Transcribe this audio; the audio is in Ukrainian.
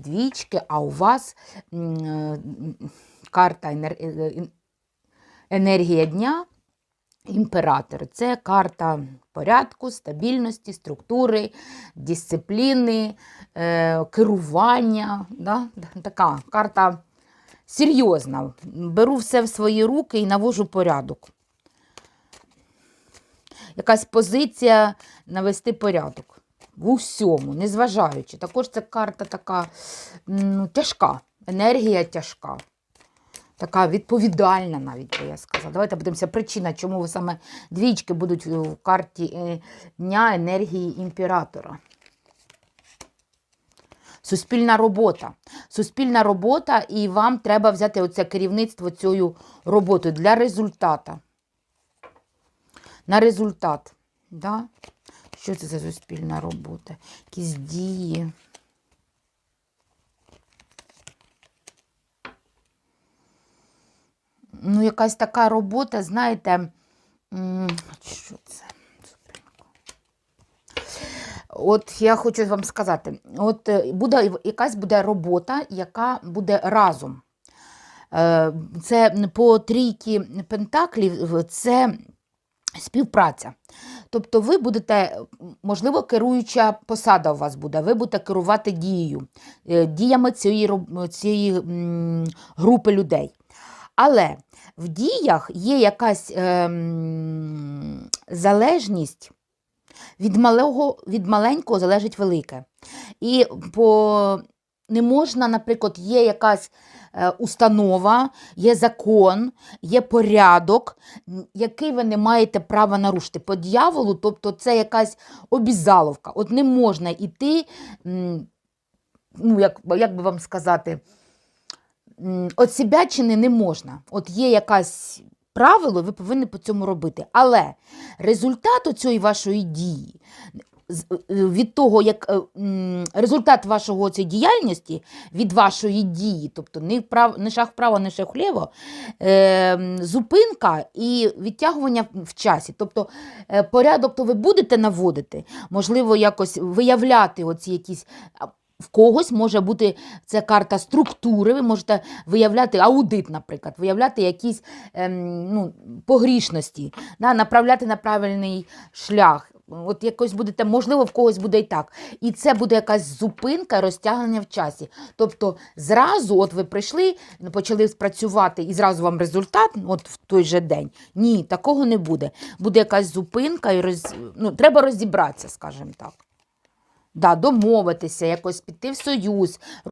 двічки, а у вас е, карта е, ен- енергія дня. Імператор це карта порядку, стабільності, структури, дисципліни, е, керування. Да? Така карта серйозна. Беру все в свої руки і навожу порядок. Якась позиція навести порядок. В усьому, незважаючи. Також це карта така ну, тяжка, енергія тяжка. Така відповідальна, навіть би я сказала. Давайте подивимося, причина, чому саме двічки будуть в карті е, Дня енергії імператора. Суспільна робота. Суспільна робота, і вам треба взяти оце керівництво цією роботою для результата. На результат. Да? Що це за суспільна робота? Якісь дії. Ну, якась така робота, знаєте, що це? От я хочу вам сказати, от е, буде якась буде робота, яка буде разом. Е, Це по трійки пентаклів, це співпраця. Тобто ви будете, можливо, керуюча посада у вас буде, ви будете керувати дією, е, діями цієї, цієї групи людей. Але в діях є якась ем, залежність від, малого, від маленького залежить велике. І по, не можна, наприклад, є якась е, установа, є закон, є порядок, який ви не маєте права нарушити. По дьяволу, тобто це якась обізаловка. От не можна йти, ну, як, як би вам сказати, от себячини не можна. От є якась правило, ви повинні по цьому робити. Але результат цієї вашої дії, від того, як е, результат вашого цієї діяльності від вашої дії, тобто не, вправ, не шаг вправо, не шаг вліво, е, зупинка і відтягування в часі. Тобто е, порядок то ви будете наводити, можливо, якось виявляти оці якісь. В когось може бути це карта структури, ви можете виявляти аудит, наприклад, виявляти якісь ем, ну, погрішності, да, направляти на правильний шлях. От якось будете, можливо, в когось буде і так. І це буде якась зупинка, розтягнення в часі. Тобто, зразу, от ви прийшли, почали спрацювати, і зразу вам результат, от в той же день. Ні, такого не буде. Буде якась зупинка, і роз... ну, треба розібратися, скажімо так. Да, домовитися, якось піти в союз,